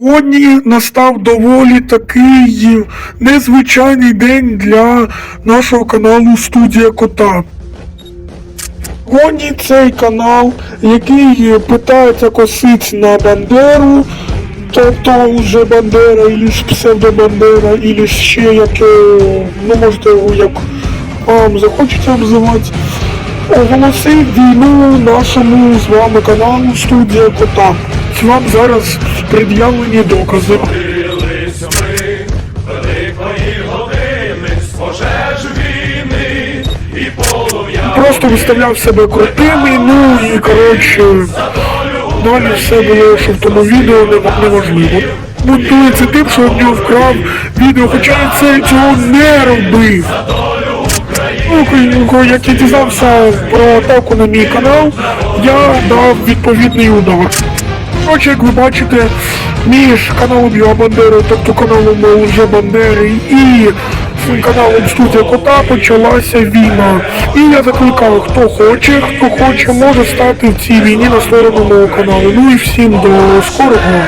Сьогодні настав доволі такий незвичайний день для нашого каналу Студія Кота. Сьогодні цей канал, який питається косить на Бандеру, тобто вже Бандера, і псевдобандера, і ще як, е, ну можете його як вам захочеться обзивати, оголосив війну нашому з вами каналу Студія Кота. Вам зараз пред'явлені докази. Просто виставляв себе крутими, ну і коротше, далі все було, що в тому відео не- неможливо. Бунтується тим, що в нього вкрав відео, хоча я це цього не робив. Ну, як я дізнався про атаку на мій канал, я дав відповідний удар. Коротше, як ви бачите, між каналом Його Бандери, тобто каналом Лже Бандери і каналом Студія Кота почалася війна. І я закликаю, хто хоче, хто хоче, може стати в цій війні на сторону мого каналу. Ну і всім до скорого.